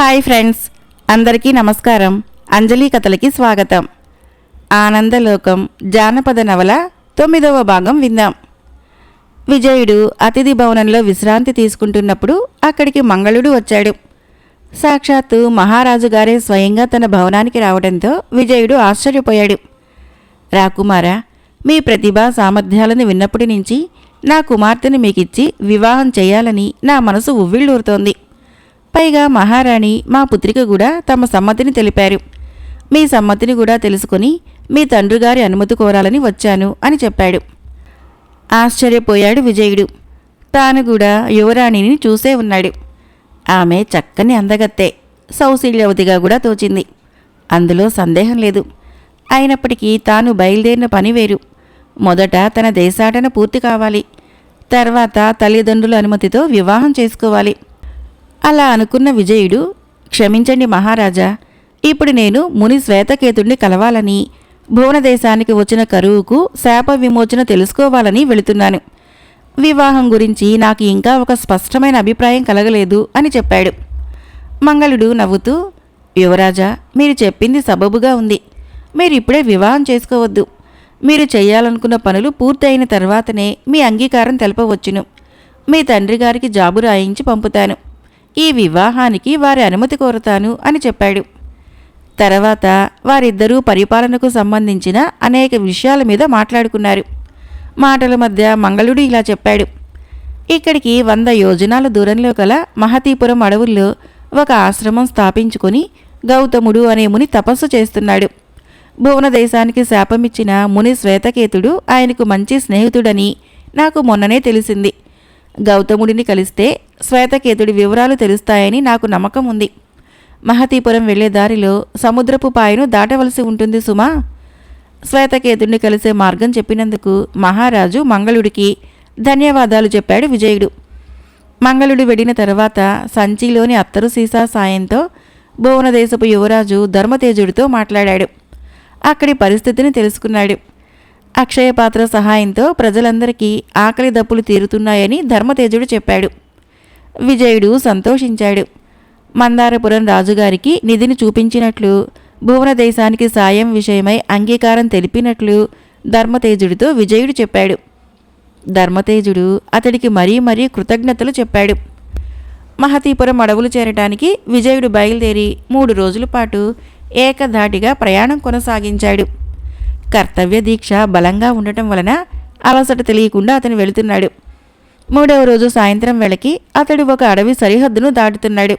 Hi friends అందరికీ నమస్కారం. అంజలి కథలకి స్వాగతం. ఆనందలోకం జానపద నవల తొమ్మిదవ భాగం విందాం. విజయుడు అతిథి భవనంలో విశ్రాంతి తీసుకుంటున్నప్పుడు అక్కడికి మంగళుడు వచ్చాడు. సాక్షాత్తు మహారాజు గారే స్వయంగా తన భవనానికి రావడంతో విజయుడు ఆశ్చర్యపోయాడు. రాకుమారా మీ ప్రతిభా సామర్థ్యాలను విన్నప్పటి నుంచి నా కుమార్తెను మీకిచ్చి వివాహం చేయాలని నా మనసు ఉవ్విళ్ళూరుతోంది. పైగా మహారాణి మా పుత్రిక కూడా తమ సమ్మతిని తెలిపారు. మీ సమ్మతిని కూడా తెలుసుకుని మీ తండ్రి గారి అనుమతి కోరాలని వచ్చాను అని చెప్పాడు. ఆశ్చర్యపోయాడు విజయుడు. తాను కూడా యువరాణిని చూసే ఉన్నాడు. ఆమె చక్కని అందగత్తే సౌశీల్యవతిగా కూడా తోచింది. అందులో సందేహం లేదు. అయినప్పటికీ తాను బయలుదేరిన పని వేరు. మొదట తన దేశాటన పూర్తి కావాలి. తర్వాత తల్లిదండ్రుల అనుమతితో వివాహం చేసుకోవాలి. అలా అనుకున్న విజయుడు క్షమించండి మహారాజా ఇప్పుడు నేను ముని శ్వేతకేతుడిని కలవాలని భువనదేశానికి వచ్చిన కరువుకు శాప విమోచన తెలుసుకోవాలని వెళుతున్నాను. వివాహం గురించి నాకు ఇంకా ఒక స్పష్టమైన అభిప్రాయం కలగలేదు అని చెప్పాడు. మంగళుడు నవ్వుతూ యువరాజా మీరు చెప్పింది సబబుగా ఉంది. మీరు ఇప్పుడే వివాహం చేసుకోవద్దు. మీరు చేయాలనుకున్న పనులు పూర్తయిన తర్వాతనే మీ అంగీకారం తెలపవచ్చును. మీ తండ్రి గారికి జాబు రాయించి పంపుతాను. ఈ వివాహానికి వారి అనుమతి కోరుతాను అని చెప్పాడు. తర్వాత వారిద్దరూ పరిపాలనకు సంబంధించిన అనేక విషయాల మీద మాట్లాడుకున్నారు. మాటల మధ్య మంగళుడు ఇలా చెప్పాడు. ఇక్కడికి వంద యోజనాల దూరంలో గల మహతీపురం అడవుల్లో ఒక ఆశ్రమం స్థాపించుకొని గౌతముడు అనే ముని తపస్సు చేస్తున్నాడు. భువన దేశానికి శాపమిచ్చిన ముని శ్వేతకేతుడు ఆయనకు మంచి స్నేహితుడని నాకు మొన్ననే తెలిసింది. గౌతముడిని కలిస్తే శ్వేతకేతుడి వివరాలు తెలుస్తాయని నాకు నమ్మకం ఉంది. మహతీపురం వెళ్ళే దారిలో సముద్రపు పాయను దాటవలసి ఉంటుంది సుమా. శ్వేతకేతుడిని కలిసే మార్గం చెప్పినందుకు మహారాజు మంగళుడికి ధన్యవాదాలు చెప్పాడు విజయుడు. మంగళుడు వెడిన తర్వాత సంచిలోని అత్తరు సీసా సాయంతో భువనదేశపు యువరాజు ధర్మతేజుడితో మాట్లాడాడు. అక్కడి పరిస్థితిని తెలుసుకున్నాడు. అక్షయపాత్ర సహాయంతో ప్రజలందరికీ ఆకలి దప్పులు తీరుతున్నాయని ధర్మతేజుడు చెప్పాడు. విజయుడు సంతోషించాడు. మందారపురం రాజుగారికి నిధిని చూపించినట్లు భువన దేశానికి సాయం విషయమై అంగీకారం తెలిపినట్లు ధర్మతేజుడితో విజయుడు చెప్పాడు. ధర్మతేజుడు అతడికి మరీ మరీ కృతజ్ఞతలు చెప్పాడు. మహతీపురం అడవులు చేరటానికి విజయుడు బయలుదేరి మూడు రోజుల పాటు ఏకధాటిగా ప్రయాణం కొనసాగించాడు. కర్తవ్య దీక్ష బలంగా ఉండటం వలన అలసట తెలియకుండా అతను వెళుతున్నాడు. మూడవ రోజు సాయంత్రం వేళకి అతడు ఒక అడవి సరిహద్దును దాటుతున్నాడు.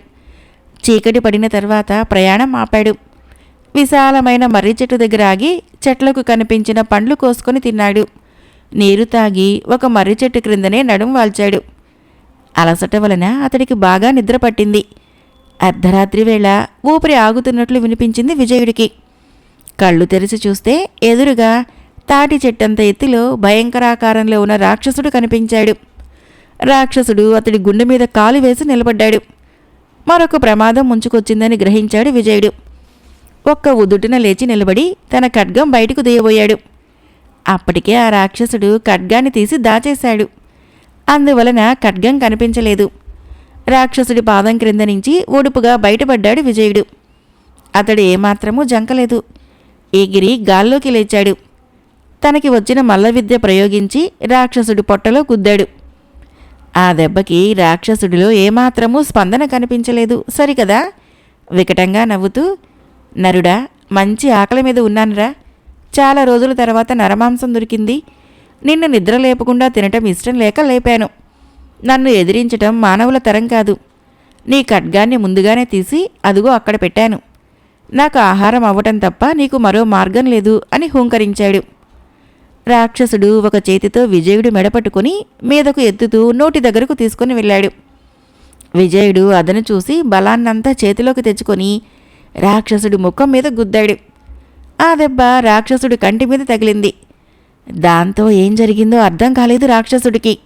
చీకటి పడిన తర్వాత ప్రయాణం ఆపాడు. విశాలమైన మర్రి చెట్టు దగ్గర ఆగి చెట్లకు కనిపించిన పండ్లు కోసుకొని తిన్నాడు. నీరు తాగి ఒక మర్రి చెట్టు క్రిందనే నడుం వాల్చాడు. అలసట వలన అతడికి బాగా నిద్ర పట్టింది. అర్ధరాత్రి వేళ ఊపిరి ఆగుతున్నట్లు వినిపించింది విజయుడికి. కళ్ళు తెరిచి చూస్తే ఎదురుగా తాటి చెట్టంత ఎత్తులో భయంకరాకారంలో ఉన్న రాక్షసుడు కనిపించాడు. రాక్షసుడు అతడి గుండె మీద కాలు వేసి నిలబడ్డాడు. మరొక ప్రమాదం ముంచుకొచ్చిందని గ్రహించాడు విజయుడు. ఒక్క ఉదుటిన లేచి నిలబడి తన ఖడ్గం బయటకు దియబోయాడు అప్పటికే ఆ రాక్షసుడు ఖడ్గాన్ని తీసి దాచేశాడు. అందువలన ఖడ్గం కనిపించలేదు. రాక్షసుడి పాదం క్రింద నుంచి ఒడుపుగా బయటపడ్డాడు విజయుడు. అతడు ఏమాత్రమూ జంకలేదు. ఎగిరి గాల్లోకి లేచాడు. తనకి వచ్చిన మల్ల విద్య ప్రయోగించి రాక్షసుడి పొట్టలో గుద్దాడు. ఆ దెబ్బకి రాక్షసుడిలో ఏమాత్రమూ స్పందన కనిపించలేదు. సరికదా? వికటంగా నవ్వుతూ నరుడా మంచి ఆకలి మీద ఉన్నానురా. చాలా రోజుల తర్వాత నరమాంసం దొరికింది. నిన్ను నిద్ర లేపకుండా తినటం ఇష్టం లేక లేపాను. నన్ను ఎదిరించటం మానవుల తరం కాదు. నీ ఖడ్గాన్ని ముందుగానే తీసి అదుగో అక్కడ పెట్టాను. నాకు ఆహారం అవ్వటం తప్ప నీకు మరో మార్గం లేదు అని హూంకరించాడు. రాక్షసుడు ఒక చేతితో విజయుడు మెడపట్టుకుని మీదకు ఎత్తుతూ నోటి దగ్గరకు తీసుకుని వెళ్ళాడు. విజయుడు అదను చూసి బలాన్నంతా చేతిలోకి తెచ్చుకొని రాక్షసుడు ముఖం మీద గుద్దాడు. ఆ దెబ్బ రాక్షసుడి కంటి మీద తగిలింది. దాంతో ఏం జరిగిందో అర్థం కాలేదు రాక్షసుడికి.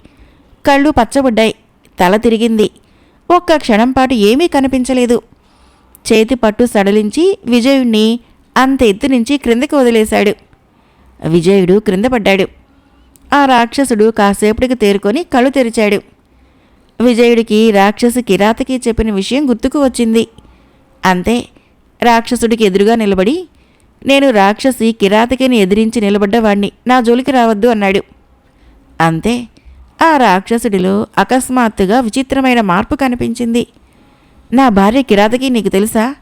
కళ్ళు పచ్చబడ్డాయి. తల తిరిగింది. ఒక్క క్షణం పాటు ఏమీ కనిపించలేదు. చేతి పట్టు సడలించి విజయుణ్ణి అంత ఎత్తు నుంచి క్రిందకి వదిలేశాడు. విజయుడు క్రింద పడ్డాడు. ఆ రాక్షసుడు కాసేపటికి తేరుకొని కళ్ళు తెరిచాడు. విజయుడికి రాక్షసి కిరాతకి చెప్పిన విషయం గుర్తుకు వచ్చింది. అంతే రాక్షసుడికి ఎదురుగా నిలబడి నేను రాక్షసి కిరాతకిని ఎదిరించి నిలబడ్డవాణ్ణి నా జోలికి రావద్దు అన్నాడు. అంతే ఆ రాక్షసుడిలో అకస్మాత్తుగా విచిత్రమైన మార్పు కనిపించింది. నా భార్య కిరాతకి నీకు తెలుసా?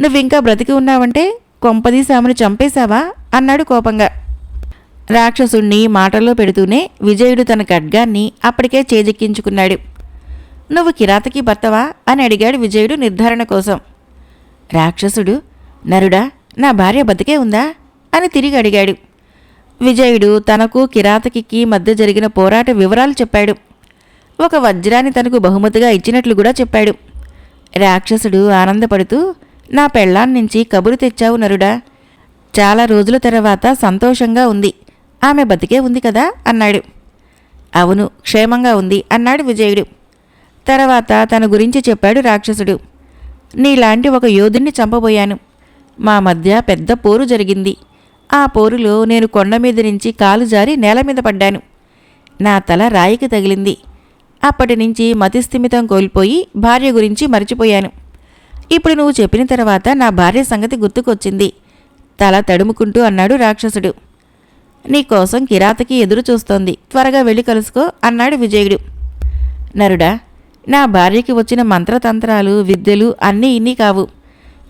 నువ్వింకా బ్రతికి ఉన్నావంటే కొంపదీసి చంపేశావా? అన్నాడు కోపంగా. రాక్షసుణ్ణి మాటల్లో పెడుతూనే విజయుడు తన ఖడ్గాన్ని అప్పటికే చేజెక్కించుకున్నాడు. నువ్వు కిరాతకి భర్తవా? అని అడిగాడు విజయుడు నిర్ధారణ కోసం. రాక్షసుడు నరుడా నా భార్య బతికే ఉందా? అని తిరిగి అడిగాడు. విజయుడు తనకు కిరాతకికి మధ్య జరిగిన పోరాట వివరాలు చెప్పాడు. ఒక వజ్రాన్ని తనకు బహుమతిగా ఇచ్చినట్లు కూడా చెప్పాడు. రాక్షసుడు ఆనందపడుతూ నా పెళ్ళాన్నించి కబురు తెచ్చావు నరుడా. చాలా రోజుల తర్వాత సంతోషంగా ఉంది. ఆమె బతికే ఉంది కదా అన్నాడు. అవును క్షేమంగా ఉంది అన్నాడు విజయుడు. తర్వాత తన గురించి చెప్పాడు రాక్షసుడు. నీలాంటి ఒక యోధుణ్ణి చంపబోయాను. మా మధ్య పెద్ద పోరు జరిగింది. ఆ పోరులో నేను కొండ మీద నుంచి కాలు జారి నేల మీద పడ్డాను. నా తల రాయికి తగిలింది. అప్పటి నుంచి మతిస్థిమితం కోల్పోయి భార్య గురించి మర్చిపోయాను. ఇప్పుడు నువ్వు చెప్పిన తర్వాత నా భార్య సంగతి గుర్తుకొచ్చింది. తల తడుముకుంటూ అన్నాడు రాక్షసుడు. నీకోసం కిరాతకి ఎదురు చూస్తోంది. త్వరగా వెళ్ళి కలుసుకో అన్నాడు విజయుడు. నరుడా నా భార్యకి వచ్చిన మంత్రతంత్రాలు విద్యలు అన్నీ ఇన్ని కావు.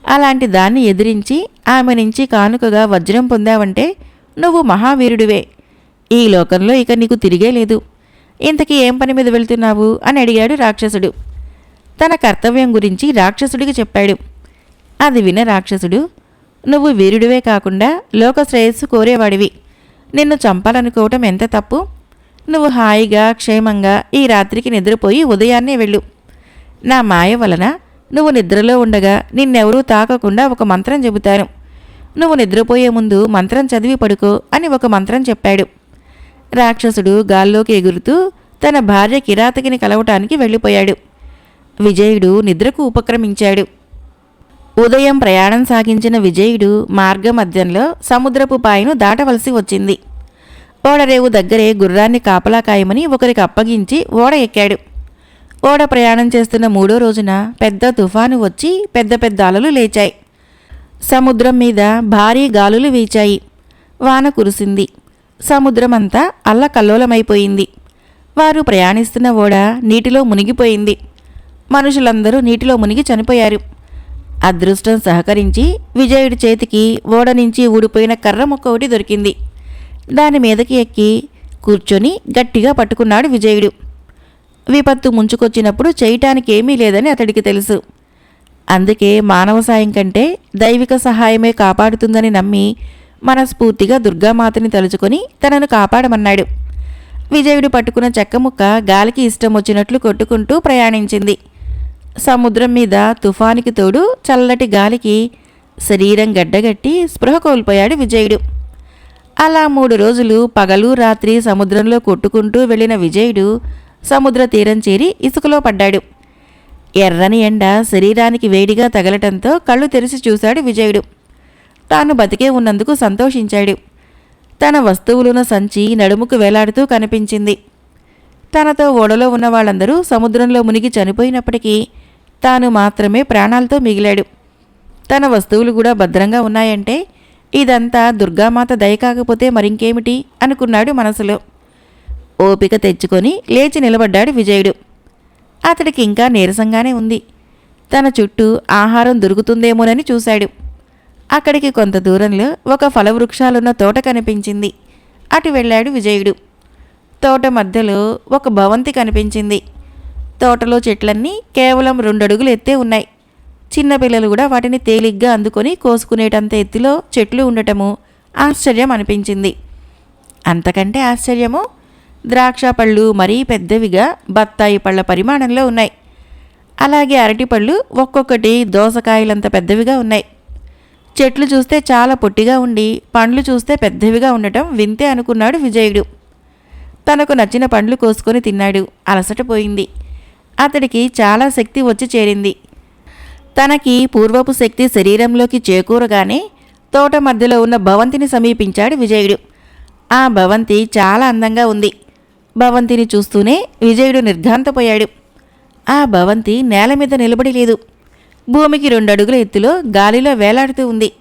అలాంటి దాన్ని ఎదిరించి ఆమె నుంచి కానుకగా వజ్రం పొందావంటే నువ్వు మహావీరుడివే. ఈ లోకంలో ఇక నీకు తిరిగే లేదు. ఇంతకీ ఏం పని మీద వెళ్తున్నావు? అని అడిగాడు రాక్షసుడు. తన కర్తవ్యం గురించి రాక్షసుడికి చెప్పాడు. అది విన రాక్షసుడు నువ్వు వీరుడివే కాకుండా లోక శ్రేయస్సు కోరేవాడివి. నిన్ను చంపాలనుకోవటం ఎంత తప్పు? నువ్వు హాయిగా క్షేమంగా ఈ రాత్రికి నిద్రపోయి ఉదయాన్నే వెళ్ళు. నా మాయ వలన నువ్వు నిద్రలో ఉండగా నిన్నెవరూ తాకకుండా ఒక మంత్రం చెబుతాను నువ్వు నిద్రపోయే ముందు మంత్రం చదివి పడుకో అని ఒక మంత్రం చెప్పాడు. రాక్షసుడు గాల్లోకి ఎగురుతూ తన భార్య కిరాతకిని కలవటానికి వెళ్ళిపోయాడు. విజయుడు నిద్రకు ఉపక్రమించాడు. ఉదయం ప్రయాణం సాగించిన విజయుడు మార్గమధ్యంలో సముద్రపు పాయను దాటవలసి వచ్చింది. ఓడరేవు దగ్గరే గుర్రాన్ని కాపలా కాయమని ఒకరికి అప్పగించి ఓడ ఎక్కాడు. ఓడ ప్రయాణం చేస్తున్న మూడో రోజున పెద్ద తుఫాను వచ్చి పెద్ద పెద్ద అలలు లేచాయి. సముద్రం మీద భారీ గాలులు వీచాయి. వాన కురిసింది. సముద్రమంతా అల్లకల్లోలమైపోయింది వారు ప్రయాణిస్తున్న ఓడ నీటిలో మునిగిపోయింది. మనుషులందరూ నీటిలో మునిగి చనిపోయారు. అదృష్టం సహకరించి విజయుడి చేతికి ఓడ నుంచి ఊడిపోయిన కర్ర మొక్క ఒకటి దొరికింది. దాని మీదకి ఎక్కి కూర్చొని గట్టిగా పట్టుకున్నాడు విజయుడు. విపత్తు ముంచుకొచ్చినప్పుడు చేయటానికి ఏమీ లేదని అతడికి తెలుసు. అందుకే మానవ సాయం కంటే దైవిక సహాయమే కాపాడుతుందని నమ్మి మనస్ఫూర్తిగా దుర్గామాతని తలుచుకొని తనను కాపాడమన్నాడు. విజయుడు పట్టుకున్న చెక్క ముక్క గాలికి ఇష్టం వచ్చినట్లు కొట్టుకుంటూ ప్రయాణించింది. సముద్రం మీద తుఫానికి తోడు చల్లటి గాలికి శరీరం గడ్డగట్టి స్పృహ కోల్పోయాడు విజయుడు. అలా మూడు రోజులు పగలు రాత్రి సముద్రంలో కొట్టుకుంటూ వెళ్ళిన విజయుడు సముద్ర తీరం చేరి ఇసుకలో పడ్డాడు. ఎర్రని ఎండ శరీరానికి వేడిగా తగలటంతో కళ్ళు తెరిచి చూశాడు విజయుడు. తాను బతికే ఉన్నందుకు సంతోషించాడు. తన వస్తువులున్న సంచి నడుముకు వేలాడుతూ కనిపించింది. తనతో ఓడలో ఉన్న వాళ్ళందరూ సముద్రంలో మునిగి చనిపోయినప్పటికీ తాను మాత్రమే ప్రాణాలతో మిగిలాడు. తన వస్తువులు కూడా భద్రంగా ఉన్నాయంటే ఇదంతా దుర్గామాత దయ కాకపోతే మరింకేమిటి? అనుకున్నాడు మనసులో. ఓపిక తెచ్చుకొని లేచి నిలబడ్డాడు విజయుడు. అతడికి ఇంకా నీరసంగానే ఉంది. తన చుట్టూ ఆహారం దొరుకుతుందేమోనని చూశాడు. అక్కడికి కొంత దూరంలో ఒక ఫలవృక్షాలున్న తోట కనిపించింది. అటు వెళ్ళాడు విజయుడు. తోట మధ్యలో ఒక భవంతి కనిపించింది. తోటలో చెట్లన్నీ కేవలం రెండడుగులు ఎత్తే ఉన్నాయి. చిన్నపిల్లలు కూడా వాటిని తేలిగ్గా అందుకొని కోసుకునేటంత ఎత్తులో చెట్లు ఉండటము ఆశ్చర్యం అనిపించింది. అంతకంటే ఆశ్చర్యము ద్రాక్ష పళ్ళు మరీ పెద్దవిగా బత్తాయి పళ్ళ పరిమాణంలో ఉన్నాయి. అలాగే అరటిపళ్ళు ఒక్కొక్కటి దోసకాయలంత పెద్దవిగా ఉన్నాయి. చెట్లు చూస్తే చాలా పొట్టిగా ఉండి పండ్లు చూస్తే పెద్దవిగా ఉండటం వింతే అనుకున్నాడు విజయుడు. తనకు నచ్చిన పండ్లు కోసుకొని తిన్నాడు. అలసట పోయింది. అతడికి చాలా శక్తి వచ్చి చేరింది. తనకి పూర్వపు శక్తి శరీరంలోకి చేకూరగానే తోట మధ్యలో ఉన్న భవంతిని సమీపించాడు విజయుడు. ఆ భవంతి చాలా అందంగా ఉంది. భవంతిని చూస్తూనే విజయుడు నిర్ఘాంతపోయాడు. ఆ భవంతి నేల మీద నిలబడి లేదు. భూమికి రెండు అడుగుల ఎత్తులో గాలిలో వేలాడుతూ ఉంది.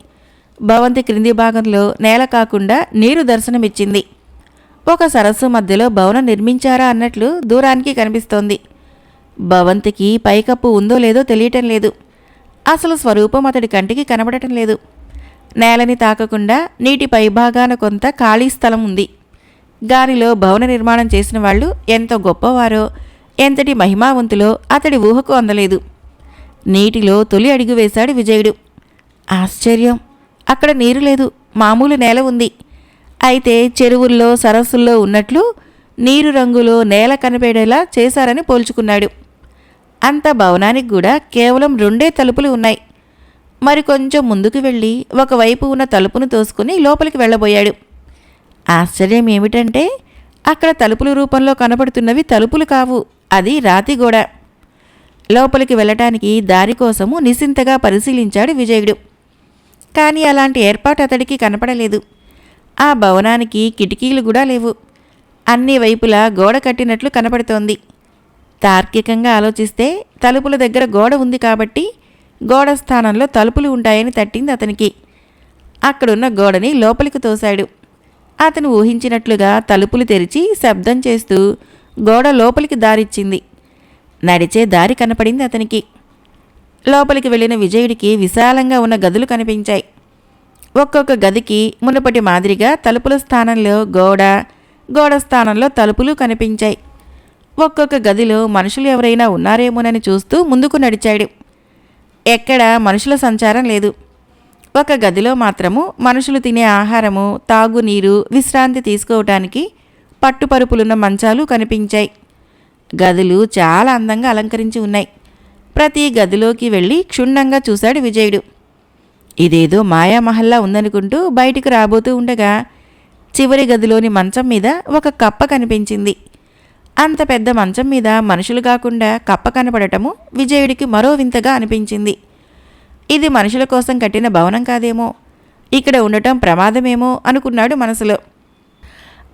భవంతి క్రింది భాగంలో నేల కాకుండా నీరు దర్శనమిచ్చింది. ఒక సరస్సు మధ్యలో భవనం నిర్మించారా అన్నట్లు దూరానికి కనిపిస్తోంది. భవంతికి పైకప్పు ఉందో లేదో తెలియటం లేదు. అసలు స్వరూపం అతడి కంటికి కనబడటం లేదు. నేలని తాకకుండా నీటి పైభాగాన కొంత ఖాళీ స్థలం ఉంది. గాలిలో భవన నిర్మాణం చేసిన వాళ్ళు ఎంత గొప్పవారో ఎంతటి మహిమావంతులో అతడి ఊహకు అందలేదు. నీటిలో తొలి అడుగు వేశాడు విజయుడు. ఆశ్చర్యం! అక్కడ నీరు లేదు. మామూలు నేల ఉంది. అయితే చెరువుల్లో సరస్సుల్లో ఉన్నట్లు నీరు రంగులో నేల కనిపెడేలా చేశారని పోల్చుకున్నాడు. అంత భవనానికి కూడా కేవలం రెండే తలుపులు ఉన్నాయి. మరి కొంచెం ముందుకు వెళ్ళి ఒకవైపు ఉన్న తలుపును తోసుకుని లోపలికి వెళ్ళబోయాడు. ఆశ్చర్యం ఏమిటంటే అక్కడ తలుపుల రూపంలో కనబడుతున్నవి తలుపులు కావు. అది రాతి గోడ. లోపలికి వెళ్ళటానికి దారి కోసము నిశ్చింతగా పరిశీలించాడు విజయుడు. కానీ అలాంటి ఏర్పాటు అతడికి కనపడలేదు. ఆ భవనానికి కిటికీలు కూడా లేవు. అన్ని వైపులా గోడ కట్టినట్లు కనపడుతోంది. తార్కికంగా ఆలోచిస్తే తలుపుల దగ్గర గోడ ఉంది కాబట్టి గోడ స్థానంలో తలుపులు ఉంటాయని తట్టింది అతనికి. అక్కడున్న గోడని లోపలికి తోశాడు. అతను ఊహించినట్లుగా తలుపులు తెరిచి శబ్దం చేస్తూ గోడ లోపలికి దారిచ్చింది. నడిచే దారి కనపడింది అతనికి. లోపలికి వెళ్ళిన విజయుడికి విశాలంగా ఉన్న గదులు కనిపించాయి. ఒక్కొక్క గదికి మునుపటి మాదిరిగా తలుపుల స్థానంలో గోడ గోడ స్థానంలో తలుపులు కనిపించాయి. ఒక్కొక్క గదిలో మనుషులు ఎవరైనా ఉన్నారేమోనని చూస్తూ ముందుకు నడిచాడు. ఎక్కడ మనుషుల సంచారం లేదు. ఒక గదిలో మాత్రము మనుషులు తినే ఆహారము తాగునీరు విశ్రాంతి తీసుకోవటానికి పట్టుపరుపులున్న మంచాలు కనిపించాయి. గదులు చాలా అందంగా అలంకరించి ఉన్నాయి. ప్రతి గదిలోకి వెళ్ళి క్షుణ్ణంగా చూశాడు విజయుడు. ఇదేదో మాయామహల్లా ఉందనుకుంటూ బయటికి రాబోతూ ఉండగా చివరి గదిలోని మంచం మీద ఒక కప్ప కనిపించింది. అంత పెద్ద మంచం మీద మనుషులు కాకుండా కప్ప కనపడటము విజయుడికి మరో వింతగా అనిపించింది. ఇది మనుషుల కోసం కట్టిన భవనం కాదేమో. ఇక్కడ ఉండటం ప్రమాదమేమో అనుకున్నాడు మనసులో.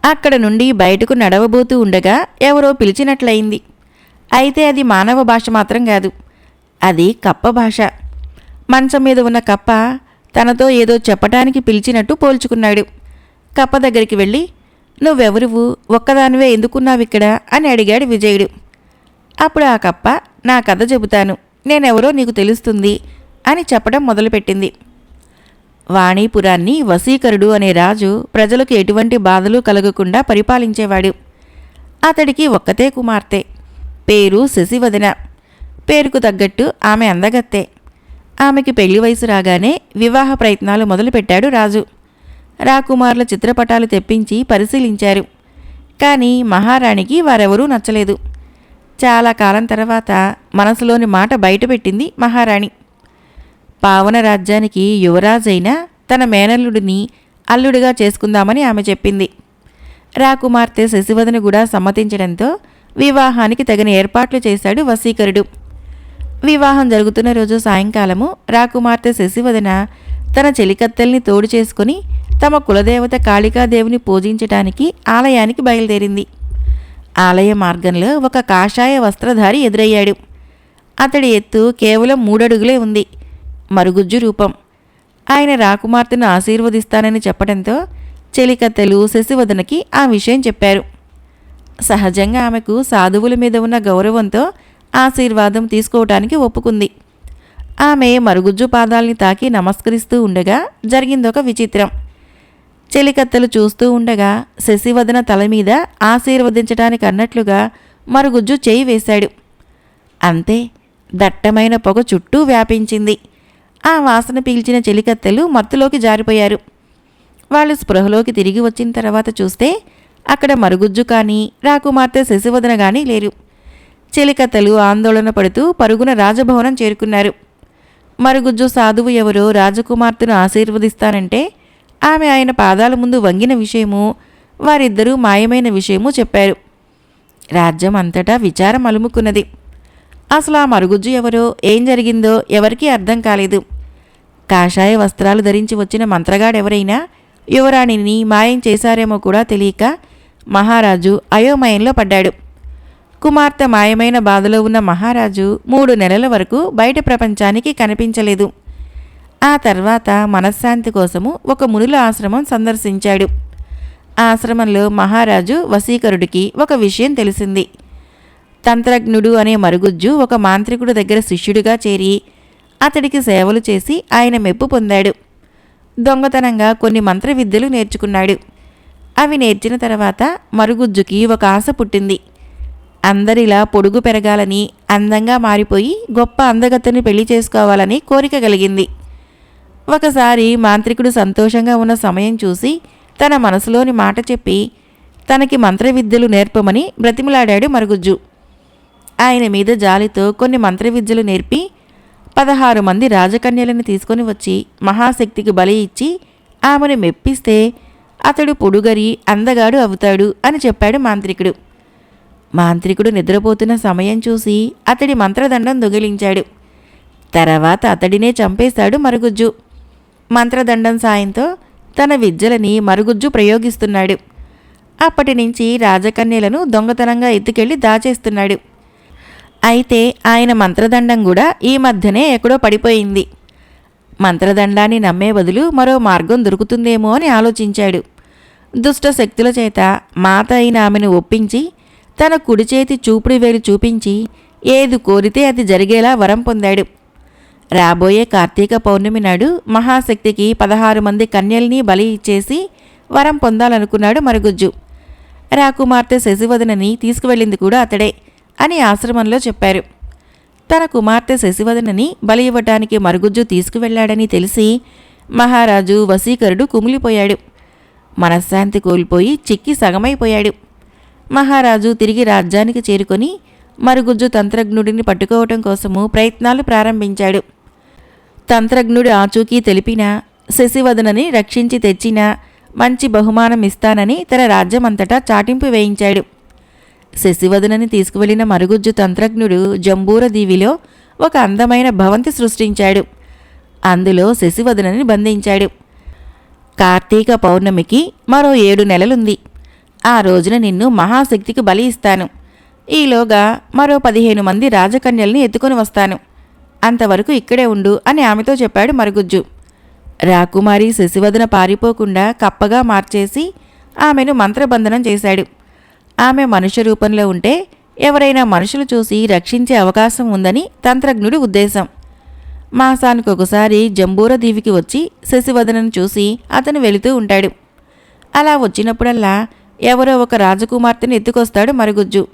అక్కడ నుండి బయటకు నడవబోతూ ఉండగా ఎవరో పిలిచినట్లయింది. అయితే అది మానవ భాష మాత్రం కాదు అది కప్ప భాష. మంచం మీద ఉన్న కప్ప తనతో ఏదో చెప్పటానికి పిలిచినట్టు పోల్చుకున్నాడు. కప్ప దగ్గరికి వెళ్ళి నువ్వెవరువు? ఒక్కదానివే ఎందుకున్నావిక్కడ? అని అడిగాడు విజయుడు. అప్పుడు ఆ కప్ప నా కథ చెబుతాను. నేనెవరో నీకు తెలుస్తుంది అని చెప్పడం మొదలుపెట్టింది. వాణీపురాన్ని వసీకరుడు అనే రాజు ప్రజలకు ఎటువంటి బాధలు కలగకుండా పరిపాలించేవాడు. అతడికి ఒక్కతే కుమార్తె. పేరు శశివదన. పేరుకు తగ్గట్టు ఆమె అందగత్తే. ఆమెకి పెళ్ళి వయసు రాగానే వివాహ ప్రయత్నాలు మొదలుపెట్టాడు రాజు. రాకుమారుల చిత్రపటాలు తెప్పించి పరిశీలించారు. కానీ మహారాణికి వారెవరూ నచ్చలేదు. చాలా కాలం తర్వాత మనసులోని మాట బయటపెట్టింది మహారాణి. పావన రాజ్యానికి యువరాజైన తన మేనల్లుడిని అల్లుడిగా చేసుకుందామని ఆమె చెప్పింది. రాకుమార్తె శశివదను కూడా సమ్మతించడంతో వివాహానికి తగిన ఏర్పాట్లు చేశాడు వసీకరుడు వివాహం జరుగుతున్న రోజు సాయంకాలము రాకుమార్తె శశివదన తన చెలికత్తెల్ని తోడు చేసుకుని తమ కులదేవత కాళికాదేవిని పూజించటానికి ఆలయానికి బయలుదేరింది. ఆలయ మార్గంలో ఒక కాషాయ వస్త్రధారి ఎదురయ్యాడు. అతడి ఎత్తు కేవలం మూడడుగులే ఉంది. మరుగుజ్జు రూపం. ఆయన రాకుమార్తెను ఆశీర్వదిస్తానని చెప్పడంతో చెలికత్తెలు శశివదనకి ఆ విషయం చెప్పారు. సహజంగా ఆమెకు సాధువుల మీద ఉన్న గౌరవంతో ఆశీర్వాదం తీసుకోవటానికి ఒప్పుకుంది. ఆమె మరుగుజ్జు పాదాల్ని తాకి నమస్కరిస్తూ ఉండగా జరిగిందొక విచిత్రం. చెలికత్తెలు చూస్తూ ఉండగా శశివదన తల మీద ఆశీర్వదించటానికి అన్నట్లుగా మరుగుజ్జు చేయి వేశాడు. అంతే దట్టమైన పొగ చుట్టూ వ్యాపించింది. ఆ వాసన పీల్చిన చెలికత్తెలు మత్తులోకి జారిపోయారు. వాళ్ళు స్పృహలోకి తిరిగి వచ్చిన తర్వాత చూస్తే అక్కడ మరుగుజ్జు కానీ రాకుమార్తె శశివదన కానీ లేరు. చెలికత్తెలు ఆందోళన పడుతూ పరుగున రాజభవనం చేరుకున్నారు. మరుగుజ్జు సాధువు ఎవరో రాజకుమార్తెను ఆశీర్వదిస్తానంటే ఆమె ఆయన పాదాల ముందు వంగిన విషయము వారిద్దరూ మాయమైన విషయము చెప్పారు. రాజ్యం అంతటా విచారం అలుముకున్నది. అసలు ఆ మరుగుజ్జు ఎవరో ఏం జరిగిందో ఎవరికీ అర్థం కాలేదు. కాషాయ వస్త్రాలు ధరించి వచ్చిన మంత్రగాడెవరైనా యువరాణిని మాయం చేశారేమో కూడా తెలియక మహారాజు అయోమయంలో పడ్డాడు. కుమార్తె మాయమైన బాధలో ఉన్న మహారాజు మూడు నెలల వరకు బయట ప్రపంచానికి కనిపించలేదు. ఆ తర్వాత మనశ్శాంతి కోసము ఒక మునుల ఆశ్రమం సందర్శించాడు. ఆశ్రమంలో మహారాజు వశీకరుడికి ఒక విషయం తెలిసింది. తంత్రజ్ఞుడు అనే మరుగుజ్జు ఒక మాంత్రికుడి దగ్గర శిష్యుడిగా చేరి అతడికి సేవలు చేసి ఆయన మెప్పు పొందాడు. దొంగతనంగా కొన్ని మంత్ర విద్యలు నేర్చుకున్నాడు. అవి నేర్చిన తర్వాత మరుగుజ్జుకి ఒక ఆశ పుట్టింది. అందరిలా పొడుగు పెరగాలని అందంగా మారిపోయి గొప్ప అందగత్తని పెళ్ళి చేసుకోవాలని కోరిక కలిగింది. ఒకసారి మాంత్రికుడు సంతోషంగా ఉన్న సమయం చూసి తన మనసులోని మాట చెప్పి తనకి మంత్ర విద్యలు నేర్పమని బ్రతిమలాడాడు మరుగుజ్జు. ఆయన మీద జాలితో కొన్ని మంత్ర విద్యలు నేర్పి పదహారు మంది రాజకన్యలను తీసుకొని వచ్చి మహాశక్తికి బలి ఇచ్చి ఆమెను మెప్పిస్తే అతడు పొడుగరి అందగాడు అవుతాడు అని చెప్పాడు మాంత్రికుడు. మాంత్రికుడు నిద్రపోతున్న సమయం చూసి అతడి మంత్రదండం దొగిలించాడు. తర్వాత అతడినే చంపేశాడు మరుగుజ్జు. మంత్రదండం సాయంతో తన విద్యలని మరుగుజ్జు ప్రయోగిస్తున్నాడు. అప్పటి నుంచి రాజకన్యలను దొంగతనంగా ఎత్తుకెళ్ళి దాచేస్తున్నాడు. అయితే ఆయన మంత్రదండం కూడా ఈ మధ్యనే ఎక్కడో పడిపోయింది. మంత్రదండాన్ని నమ్మే బదులు మరో మార్గం దొరుకుతుందేమో అని ఆలోచించాడు. దుష్ట శక్తుల చేత మాత అయిన ఆమెను ఒప్పించి తన కుడి చేతి చూపుడు వేలు చూపించి ఏది కోరితే అది జరిగేలా వరం పొందాడు. రాబోయే కార్తీక పౌర్ణమి నాడు మహాశక్తికి పదహారు మంది కన్యల్ని బలి ఇచ్చేసి వరం పొందాలనుకున్నాడు మరుగుజ్జు. రాకుమార్తె శశివదనని తీసుకువెళ్ళింది కూడా అతడే. అని ఆశ్రమంలో చెప్పారు. తన కుమార్తె శశివదనని బలి ఇవ్వటానికి మరుగుజ్జు తీసుకువెళ్ళాడని తెలిసి మహారాజు వశీకరుడు కుమిలిపోయాడు. మనశ్శాంతి కోల్పోయి చిక్కి సగమైపోయాడు. మహారాజు తిరిగి రాజ్యానికి చేరుకొని మరుగుజ్జు తంత్రజ్ఞుడిని పట్టుకోవటం కోసము ప్రయత్నాలు ప్రారంభించాడు. తంత్రజ్ఞుడు ఆచూకీ తెలిపినా శశివదనని రక్షించి తెచ్చినా మంచి బహుమానం ఇస్తానని తన రాజ్యమంతటా చాటింపు వేయించాడు. శశివదనని తీసుకువెళ్ళిన మరుగుజ్జు తంత్రజ్ఞుడు జంబూర దీవిలో ఒక అందమైన భవంతి సృష్టించాడు. అందులో శశివదనని బంధించాడు. కార్తీక పౌర్ణమికి మరో ఏడు నెలలుంది. ఆ రోజున నిన్ను మహాశక్తికి బలి ఇస్తాను. ఈలోగా మరో పదిహేను మంది రాజకన్యల్ని ఎత్తుకొని వస్తాను. అంతవరకు ఇక్కడే ఉండు అని ఆమెతో చెప్పాడు మరుగుజ్జు. రాకుమారి శశివదన పారిపోకుండా కప్పగా మార్చేసి ఆమెను మంత్రబంధనం చేశాడు. ఆమె మనుష్య రూపంలో ఉంటే ఎవరైనా మనుషులు చూసి రక్షించే అవకాశం ఉందని తంత్రజ్ఞుడి ఉద్దేశం. మాసానికి ఒకసారి జంబూర దీవికి వచ్చి శశివదనను చూసి అతను వెళుతూ ఉంటాడు. అలా వచ్చినప్పుడల్లా ఎవరో ఒక రాజకుమార్తెను ఎత్తుకొస్తాడు మరుగుజ్జు.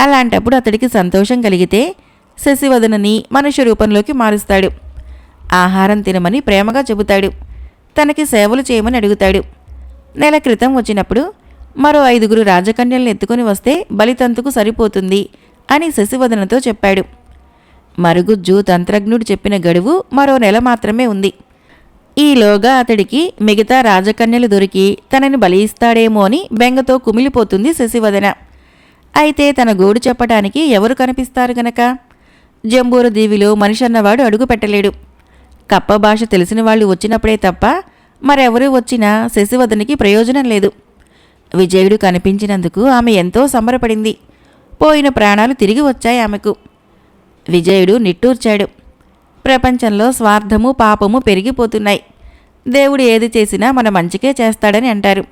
అలాంటప్పుడు అతడికి సంతోషం కలిగితే శశివదనని మనుష్య రూపంలోకి మారుస్తాడు. ఆహారం తినమని ప్రేమగా చెబుతాడు. తనకి సేవలు చేయమని అడుగుతాడు. నెల క్రితం వచ్చినప్పుడు మరో ఐదుగురు రాజకన్యల్ని ఎత్తుకొని వస్తే బలితంతుకు సరిపోతుంది అని శశివదనతో చెప్పాడు. మరుగుజ్జు తంత్రజ్ఞుడు చెప్పిన గడువు మరో నెల మాత్రమే ఉంది. ఈలోగా అతడికి మిగతా రాజకన్యలు దొరికి తనని బలి ఇస్తాడేమో అని బెంగతో కుమిలిపోతుంది శశివదన. అయితే తన గోడు చెప్పటానికి ఎవరు కనిపిస్తారు గనక? జంబూరు దీవిలో మనిషి అన్నవాడు అడుగు పెట్టలేడు. కప్ప భాష తెలిసిన వాళ్ళు వచ్చినప్పుడే తప్ప మరెవరూ వచ్చినా శశివదనికి ప్రయోజనం లేదు. విజయుడు కనిపించినందుకు ఆమె ఎంతో సంబరపడింది. పోయిన ప్రాణాలు తిరిగి వచ్చాయి ఆమెకు. విజయుడు నిట్టూర్చాడు. ప్రపంచంలో స్వార్థము పాపము పెరిగిపోతున్నాయి. దేవుడు ఏది చేసినా మన మంచికే చేస్తాడని అంటారు.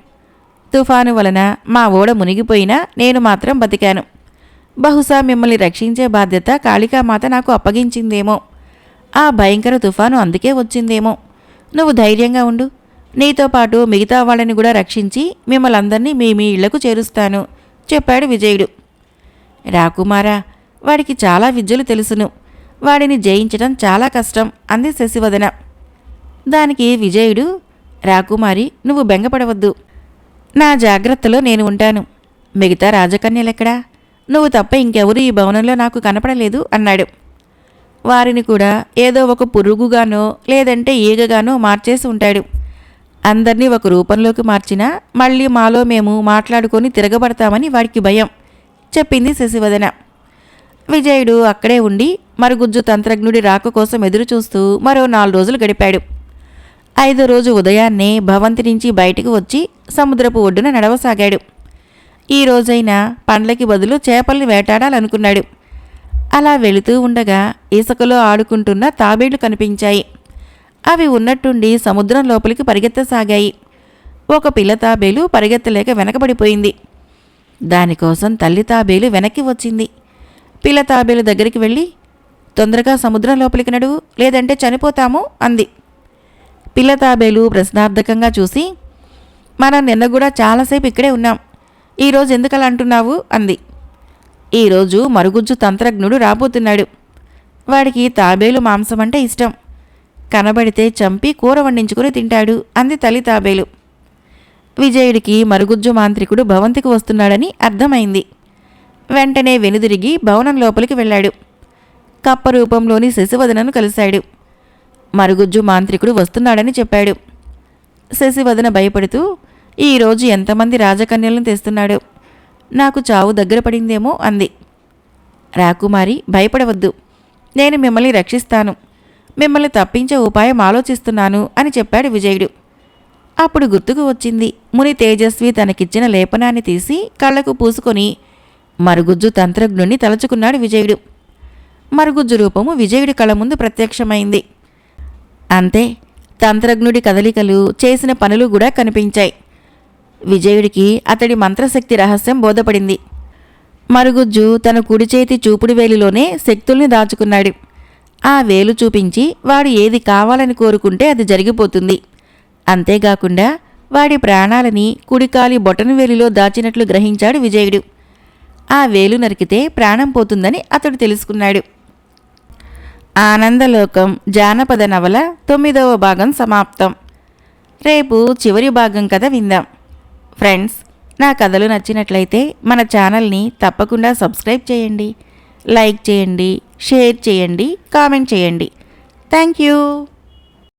తుఫాను వలన మా ఓడ మునిగిపోయినా నేను మాత్రం బతికాను. బహుశా మిమ్మల్ని రక్షించే బాధ్యత కాళికామాత నాకు అప్పగించిందేమో. ఆ భయంకర తుఫాను అందుకే వచ్చిందేమో. నువ్వు ధైర్యంగా ఉండు. నీతో పాటు మిగతా వాళ్ళని కూడా రక్షించి మిమ్మల్ని అందరినీ మీ మీ ఇళ్ళకు చేరుస్తాను చెప్పాడు విజయుడు. రాకుమారా వాడికి చాలా విద్యలు తెలుసును. వాడిని జయించడం చాలా కష్టం అంది శశివదన. దానికి విజయుడు రాకుమారి నువ్వు బెంగపడవద్దు. నా జాగ్రత్తలో నేను ఉంటాను. మిగతా రాజకన్యలెక్కడా? నువ్వు తప్ప ఇంకెవరు ఈ భవనంలో నాకు కనపడలేదు అన్నాడు. వారిని కూడా ఏదో ఒక పురుగుగానో లేదంటే ఈగగానో మార్చేసి ఉంటాడు. అందరినీ ఒక రూపంలోకి మార్చినా మళ్ళీ మాలో మేము మాట్లాడుకొని తిరగబడతామని వాడికి భయం చెప్పింది శశివదన. విజయుడు అక్కడే ఉండి మరుగుజ్జు తంత్రజ్ఞుడి రాక కోసం ఎదురుచూస్తూ మరో నాలుగు రోజులు గడిపాడు. ఐదో రోజు ఉదయాన్నే భవంతి నుంచి బయటికి వచ్చి సముద్రపు ఒడ్డున నడవసాగాడు. ఈ రోజైనా పండ్లకి బదులు చేపల్ని వేటాడాలనుకున్నాడు. అలా వెళుతూ ఉండగా ఇసుకలో ఆడుకుంటున్న తాబేళ్ళు కనిపించాయి. అవి ఉన్నట్టుండి సముద్రం లోపలికి పరిగెత్తసాగాయి. ఒక పిల్ల తాబేలు పరిగెత్తలేక వెనకబడిపోయింది. దానికోసం తల్లి తాబేలు వెనక్కి వచ్చింది. పిల్ల తాబేలు దగ్గరికి వెళ్ళి తొందరగా సముద్రం లోపలికి నడువు లేదంటే చనిపోతాము అంది. పిల్ల తాబేలు ప్రశ్నార్థకంగా చూసి మనం నిన్న కూడా చాలాసేపు ఇక్కడే ఉన్నాం. ఈరోజు ఎందుకలా అంటున్నావు? అంది. ఈరోజు మరుగుజ్జు తంత్రజ్ఞుడు రాబోతున్నాడు. వాడికి తాబేలు మాంసం అంటే ఇష్టం. కనబడితే చంపి కూర వండించుకుని తింటాడు అంది తల్లి తాబేలు. విజయుడికి మరుగుజ్జు మాంత్రికుడు భవంతికి వస్తున్నాడని అర్థమైంది. వెంటనే వెనుదిరిగి భవనం లోపలికి వెళ్ళాడు. కప్ప రూపంలోని శశివదనను కలిశాడు. మరుగుజ్జు మాంత్రికుడు వస్తున్నాడని చెప్పాడు. శశివదన భయపడుతూ ఈరోజు ఎంతమంది రాజకన్యలను తెస్తున్నాడు? నాకు చావు దగ్గర పడిందేమో అంది. రాకుమారి భయపడవద్దు. నేను మిమ్మల్ని రక్షిస్తాను. మిమ్మల్ని తప్పించే ఉపాయం ఆలోచిస్తున్నాను అని చెప్పాడు విజయుడు. అప్పుడు గుర్తుకు వచ్చింది. ముని తేజస్వి తనకిచ్చిన లేపనాన్ని తీసి కళ్ళకు పూసుకొని మరుగుజ్జు తంత్రజ్ఞుణ్ణి తలుచుకున్నాడు విజయుడు. మరుగుజ్జు రూపము విజయుడి కళ ముందు ప్రత్యక్షమైంది. అంతే తంత్రజ్ఞుడి కదలికలు చేసిన పనులు కూడా కనిపించాయి. విజయుడికి అతడి మంత్రశక్తి రహస్యం బోధపడింది. మరుగుజ్జు తన కుడి చేతి చూపుడు వేలిలోనే శక్తుల్ని దాచుకున్నాడు. ఆ వేలు చూపించి వాడు ఏది కావాలని కోరుకుంటే అది జరిగిపోతుంది. అంతేకాకుండా వాడి ప్రాణాలని కుడికాలి బొటను వేలిలో దాచినట్లు గ్రహించాడు విజయుడు. ఆ వేలు నరికితే ప్రాణం పోతుందని అతడు తెలుసుకున్నాడు. ఆనందలోకం జానపద నవల తొమ్మిదవ భాగం సమాప్తం. రేపు చివరి భాగం కథ విందాం. ఫ్రెండ్స్ నా కథలు నచ్చినట్లయితే మన ఛానల్ని తప్పకుండా సబ్స్క్రైబ్ చేయండి. లైక్ చేయండి. షేర్ చేయండి కామెంట్ చేయండి. Thank you.